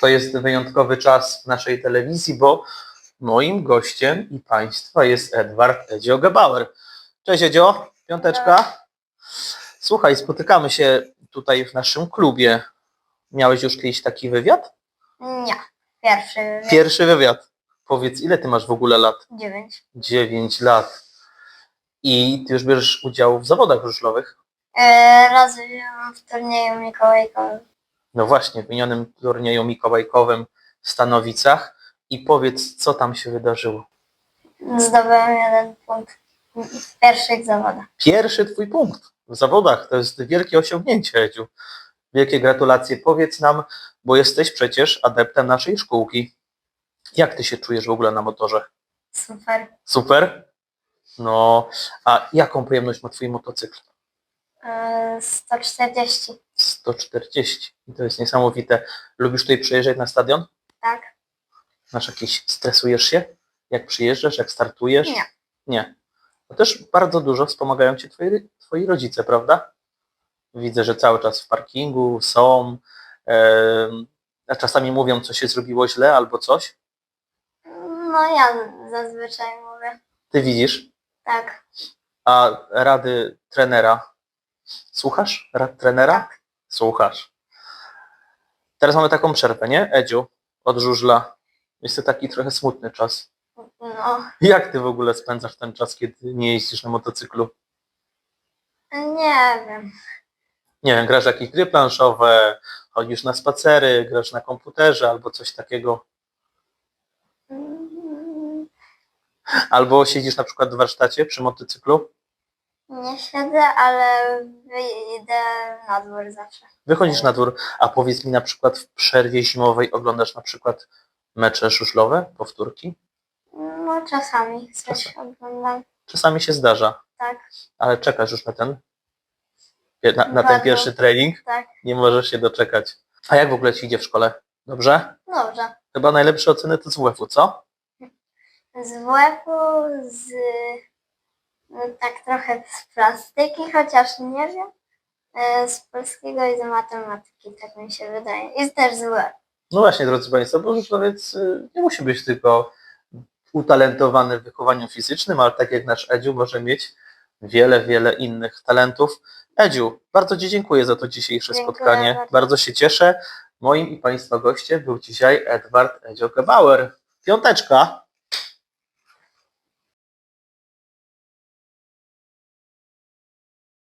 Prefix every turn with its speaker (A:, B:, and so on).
A: To jest wyjątkowy czas w naszej telewizji, bo moim gościem i Państwa jest Edward Edzio Gebauer. Cześć Edzio, piąteczka. Słuchaj, spotykamy się tutaj w naszym klubie. Miałeś już kiedyś taki wywiad?
B: Nie, pierwszy.
A: Pierwszy wywiad. Powiedz, ile ty masz w ogóle lat?
B: Dziewięć.
A: 9 lat. I ty już bierzesz udział w zawodach żużlowych?
B: E, raz w turnieju mikołajkowym.
A: No właśnie, w minionym turnieju mikołajkowym w Stanowicach. I powiedz, co tam się wydarzyło.
B: Zdobyłem jeden punkt w pierwszych zawodach.
A: Pierwszy twój punkt w zawodach. To jest wielkie osiągnięcie, Edziu. Wielkie gratulacje. Powiedz nam, bo jesteś przecież adeptem naszej szkółki. Jak ty się czujesz w ogóle na motorze?
B: Super.
A: Super? No, a jaką pojemność ma twój motocykl?
B: E, 140.
A: 140. I to jest niesamowite. Lubisz tutaj przyjeżdżać na stadion?
B: Tak?
A: Masz jakieś, stresujesz się? Jak przyjeżdżasz, jak startujesz?
B: Nie.
A: Nie. To też bardzo dużo wspomagają cię twoi, twoi rodzice, prawda? Widzę, że cały czas w parkingu są, a czasami mówią, co się zrobiło źle albo coś.
B: No ja zazwyczaj mówię.
A: Ty widzisz,
B: Tak.
A: a rady trenera słuchasz? Rad trenera?
B: Tak.
A: Słuchasz. Teraz mamy taką przerwę, nie, Edziu? Od żużla. Jest to taki trochę smutny czas.
B: No.
A: Jak ty w ogóle spędzasz ten czas, kiedy nie jeździsz na motocyklu?
B: Nie wiem.
A: Nie wiem, grasz w jakieś gry planszowe, chodzisz na spacery, grasz na komputerze albo coś takiego.
B: Mm,
A: Albo siedzisz na przykład w warsztacie przy motocyklu.
B: Nie siedzę, ale wyjdę na dwór zawsze.
A: Wychodzisz na dwór, a powiedz mi na przykład w przerwie zimowej oglądasz na przykład mecze żużlowe, powtórki?
B: No czasami coś oglądam.
A: Czasami się zdarza,
B: Tak,
A: ale czekasz już na ten, na, na ten
B: Bardzo.
A: pierwszy trening.
B: tak.
A: Nie możesz się doczekać. A jak w ogóle ci idzie w szkole? Dobrze?
B: Dobrze.
A: Chyba najlepsze oceny to z WF-u, co?
B: Z WF-u, z tak trochę z plastyki, chociaż nie wiem. E, Z polskiego i z matematyki, tak mi się wydaje. I też z WF.
A: No właśnie, drodzy Państwo, bo żużlowiec y, nie musi być tylko utalentowany w wychowaniu fizycznym, ale tak jak nasz Edziu może mieć wiele, wiele innych talentów. Edziu, bardzo Ci dziękuję za to dzisiejsze
B: Dziękuję
A: spotkanie.
B: bardzo.
A: Bardzo się cieszę. Moim i Państwa gościem był dzisiaj Edward Edzio Gebauer. Piąteczka.